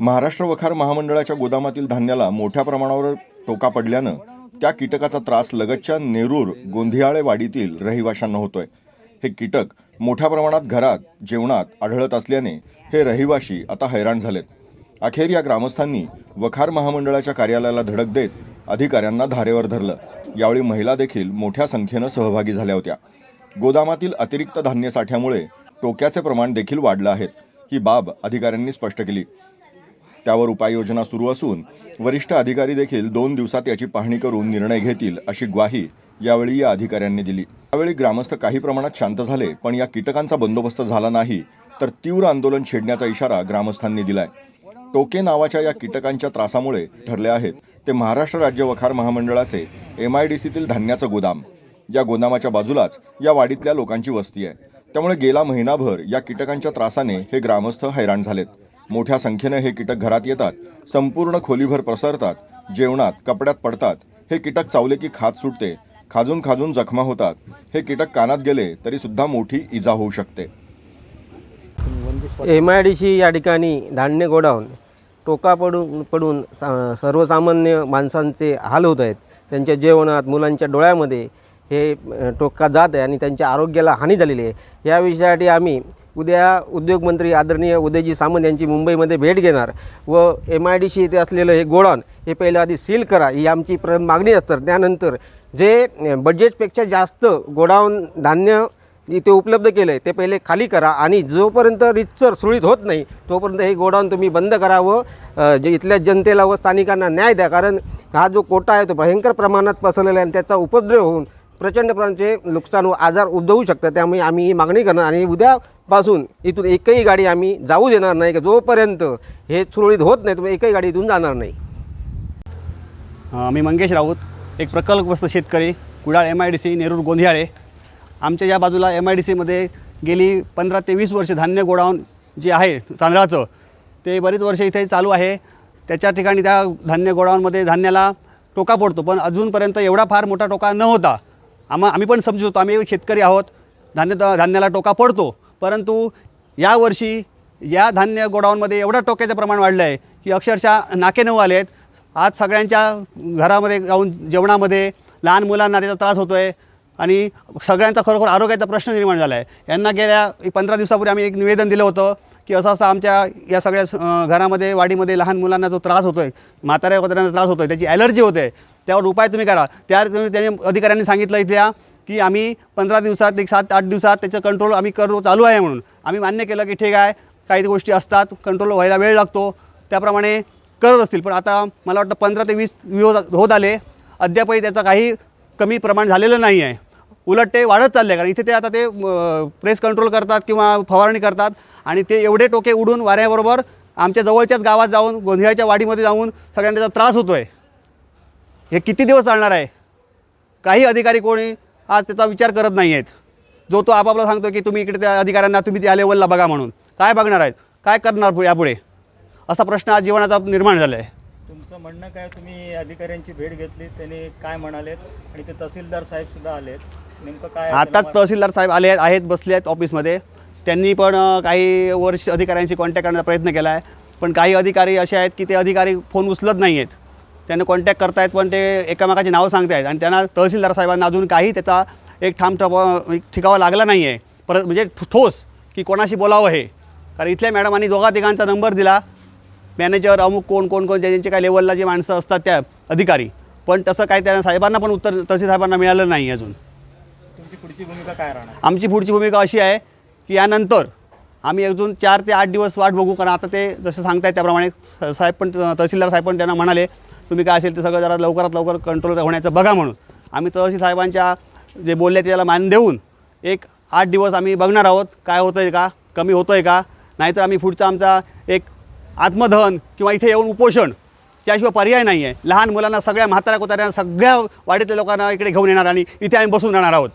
महाराष्ट्र वखार महामंडळाच्या गोदामातील धान्याला मोठ्या प्रमाणावर टोका पडल्यानं त्या कीटकाचा त्रास लगतच्या नेरूर गोंधियाळे वाडीतील रहिवाशांना होतोय. हे कीटक मोठ्या प्रमाणात घरात जेवणात आढळत असल्याने हे रहिवाशी आता हैराण झालेत. अखेर या ग्रामस्थांनी वखार महामंडळाच्या कार्यालयाला धडक देत अधिकाऱ्यांना धारेवर धरलं. यावेळी महिला देखील मोठ्या संख्येनं सहभागी झाल्या होत्या. गोदामातील अतिरिक्त धान्य साठ्यामुळे टोक्याचे प्रमाण देखील वाढलं आहे ही बाब अधिकाऱ्यांनी स्पष्ट केली. त्यावर उपाययोजना सुरू असून वरिष्ठ अधिकारी देखील दोन दिवसात याची पाहणी करून निर्णय घेतील अशी ग्वाही यावेळी या अधिकाऱ्यांनी दिली. यावेळी ग्रामस्थ काही प्रमाणात शांत झाले पण या कीटकांचा बंदोबस्त झाला नाही तर तीव्र आंदोलन छेडण्याचा इशारा ग्रामस्थांनी दिलाय. टोके नावाच्या या कीटकांच्या त्रासामुळे ठरले आहेत ते महाराष्ट्र राज्य वखार महामंडळाचे एम आय डी सीतील धान्याचं गोदाम. या गोदामाच्या बाजूलाच या वाडीतल्या लोकांची वस्ती आहे. त्यामुळे गेला महिनाभर या कीटकांच्या त्रासाने हे ग्रामस्थ हैराण झालेत. मोठ्या संख्येने हे कीटक घरात येतात संपूर्ण खोलीभर पसरतात जेवणात कपड्यात पडतात. हे कीटक चावले की खात सुटते खाजून खाजून जखमा होतात. हे कीटक कानात गेले तरी सुद्धा मोठी इजा होऊ शकते. एम आय डी सी या ठिकाणी धान्य गोडाऊन टोका पडून पडून सा- सर्वसामान्य माणसांचे हाल होत आहेत. त्यांच्या जेवणात मुलांच्या डोळ्यामध्ये हे टोका जात आहे आणि त्यांच्या आरोग्याला हानी झालेली आहे. या विषयासाठी आम्ही उद्या उद्योगमंत्री आदरणीय उदयजी सामंत यांची मुंबईमध्ये भेट घेणार व एम आय डी सी येथे असलेलं हे गोडाऊन हे पहिलं आधी सील करा ही आमची प्र मागणी असतात त्यानंतर जे बजेटपेक्षा जास्त गोडाऊन धान्य इथे उपलब्ध केलं आहे ते पहिले खाली करा आणि जोपर्यंत रितसर सुरळीत होत नाही तोपर्यंत हे गोडाऊन तुम्ही बंद करा व जे इथल्या जनतेला व स्थानिकांना न्याय द्या. कारण हा जो कोटा आहे तो भयंकर प्रमाणात पसरलेला आहे आणि त्याचा उपद्रव होऊन प्रचंड प्रमाणाचे नुकसान व आजार उद्भवू शकतात. त्यामुळे आम्ही ही मागणी करणार आणि उद्यापासून इथून एकही गाडी आम्ही जाऊ देणार नाही. की जोपर्यंत हे सुरळीत होत नाही तुम्ही एकही गाडी इथून जाणार नाही. मी मंगेश राऊत एक प्रकल्पग्रस्त शेतकरी Kudal M I D C Nerur Gondhiyale आमच्या या बाजूला एम आय डी सीमध्ये गेली पंधरा ते वीस वर्ष धान्य गोडाऊन जे आहे तांदळाचं ते बरीच वर्ष इथे चालू आहे. त्याच्या ठिकाणी त्या धान्य गोडाऊनमध्ये धान्याला टोका पडतो. पण अजूनपर्यंत एवढा फार मोठा टोका न होता आम्हा आम्ही पण समजू शकतो. आम्ही शेतकरी आहोत. धान्य धान्याला टोका पडतो. परंतु यावर्षी या धान्य गोडाऊनमध्ये एवढं टोक्याचं प्रमाण वाढलं आहे की अक्षरशः नाके नऊ आले आहेत आज सगळ्यांच्या घरामध्ये जाऊन जेवणामध्ये लहान मुलांना त्याचा त्रास होतो आहे आणि सगळ्यांचा खरोखर आरोग्याचा प्रश्न निर्माण झाला आहे यांना गेल्या पंधरा दिवसापूर्वी आम्ही एक निवेदन दिलं होतं की असं असं आमच्या या सगळ्या घरामध्ये वाडीमध्ये लहान मुलांना जो त्रास होतो आहे म्हाताऱ्या वगैरेंना त्रास होतो आहे त्याची ॲलर्जी होते. त्यावर उपाय तुम्ही करा. त्या त्यांनी अधिकाऱ्यांनी सांगितलं इथल्या की आम्ही पंधरा दिवसात एक सात आठ दिवसात त्याचं कंट्रोल आम्ही करतो चालू आहे म्हणून. आम्ही मान्य केलं की ठीक आहे काही गोष्टी असतात कंट्रोल व्हायला वेळ लागतो त्याप्रमाणे करत असतील. पण आता मला वाटतं पंधरा ते वीस दिवस होत आले अद्यापही त्याचा काही कमी प्रमाण झालेलं नाही आहे. उलट ते वाढत चालले आहे कारण इथे ते आता ते प्रेस कंट्रोल करतात किंवा फवारणी करतात आणि ते एवढे टोके उडून वाऱ्याबरोबर आमच्या जवळच्याच गावात जाऊन गोंधळाच्या वाडीमध्ये जाऊन सगळ्यांना त्याचा त्रास होतो आहे हे किती दिवस चालणार आहे? काही अधिकारी कोणी आज त्याचा विचार करत नाही आहेत जो तो आपापला सांगतो की तुम्ही इकडे त्या अधिकाऱ्यांना तुम्ही त्या लेवलला बघा म्हणून. काय बघणार आहेत? काय करणार यापुढे? असा प्रश्न आज जीवनाचा निर्माण झाला आहे तुमचं म्हणणं काय? तुम्ही अधिकाऱ्यांची भेट घेतली त्यांनी काय म्हणालेत? आणि ते तहसीलदार साहेब सुद्धा आलेत. नेमकं काय आताच तहसीलदार साहेब आले आहेत बसले आहेत ऑफिसमध्ये. त्यांनी पण काही वर्ष अधिकाऱ्यांशी कॉन्टॅक्ट करण्याचा प्रयत्न केला आहे पण काही अधिकारी असे आहेत की ते अधिकारी फोन उचलत नाही आहेत त्यांना कॉन्टॅक्ट करतायत पण ते एकामेकाची नावं सांगतायत. आणि त्यांना तहसीलदार साहेबांना अजून काही त्याचा एक ठाम ठिकावा लागला नाही आहे परत म्हणजे ठोस की कोणाशी बोलावं हे. कारण इथल्या मॅडमांनी दोघा तिघांचा नंबर दिला. मॅनेजर अमुक कोण कोण कोण ज्यांचे काय लेवलला जे माणसं असतात त्या अधिकारी. पण तसं काय त्या साहेबांना पण उत्तर तहसील साहेबांना मिळालं नाही अजून. तुमची पुढची भूमिका काय राहणार? आमची पुढची भूमिका अशी आहे की यानंतर आम्ही अजून चार ते आठ दिवस वाट बघू. कारण आता ते जसं सांगतायत त्याप्रमाणे साहेब पण तहसीलदार साहेब पण त्यांना म्हणाले तुम्ही काय असेल ते सगळं जरा लवकरात लवकर कंट्रोल होण्याचं बघा म्हणून. आम्ही तहसील साहेबांच्या जे बोलले त्याला मान देऊन एक आठ दिवस आम्ही बघणार आहोत. काय होतं आहे का? कमी होतं आहे का? नाहीतर आम्ही पुढचा आमचा एक आत्मदहन किंवा इथे येऊन उपोषण त्याशिवाय पर्याय नाही आहे लहान मुलांना सगळ्या म्हाताऱ्या कोताऱ्यांना सगळ्या वाडीतल्या लोकांना इकडे घेऊन येणार आणि इथे आम्ही बसून राहणार आहोत.